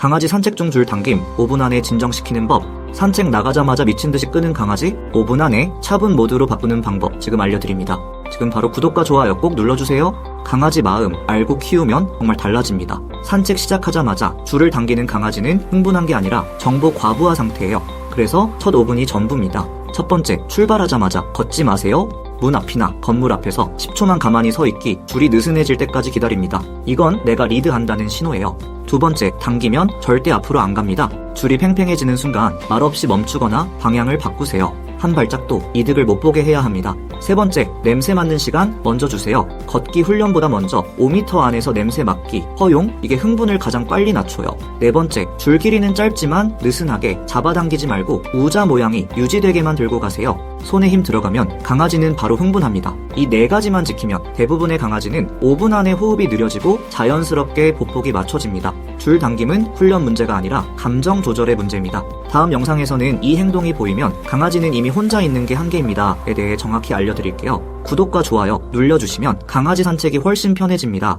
강아지 산책 중 줄 당김 5분 안에 진정시키는 법 산책 나가자마자 미친 듯이 끄는 강아지 5분 안에 차분 모드로 바꾸는 방법 지금 알려드립니다. 지금 바로 구독과 좋아요 꼭 눌러주세요. 강아지 마음 알고 키우면 정말 달라집니다. 산책 시작하자마자 줄을 당기는 강아지는 흥분한 게 아니라 정보 과부하 상태예요. 그래서 첫 5분이 전부입니다. 첫 번째, 출발하자마자 걷지 마세요. 문 앞이나 건물 앞에서 10초만 가만히 서 있기 줄이 느슨해질 때까지 기다립니다. 이건 내가 리드한다는 신호예요. 두 번째, 당기면 절대 앞으로 안 갑니다. 줄이 팽팽해지는 순간 말없이 멈추거나 방향을 바꾸세요. 한 발짝도 이득을 못 보게 해야 합니다. 세 번째, 냄새 맡는 시간 먼저 주세요. 걷기 훈련보다 먼저 5m 안에서 냄새 맡기, 허용, 이게 흥분을 가장 빨리 낮춰요. 네 번째, 줄 길이는 짧지만 느슨하게 잡아당기지 말고 우자 모양이 유지되게만 들고 가세요. 손에 힘 들어가면 강아지는 바로 흥분합니다. 이 네 가지만 지키면 대부분의 강아지는 5분 안에 호흡이 느려지고 자연스럽게 보폭이 맞춰집니다. 줄 당김은 훈련 문제가 아니라 감정 조절의 문제입니다. 다음 영상에서는 이 행동이 보이면 강아지는 이미 혼자 있는 게 한계입니다에 대해 정확히 알려드릴게요. 구독과 좋아요 눌러주시면 강아지 산책이 훨씬 편해집니다.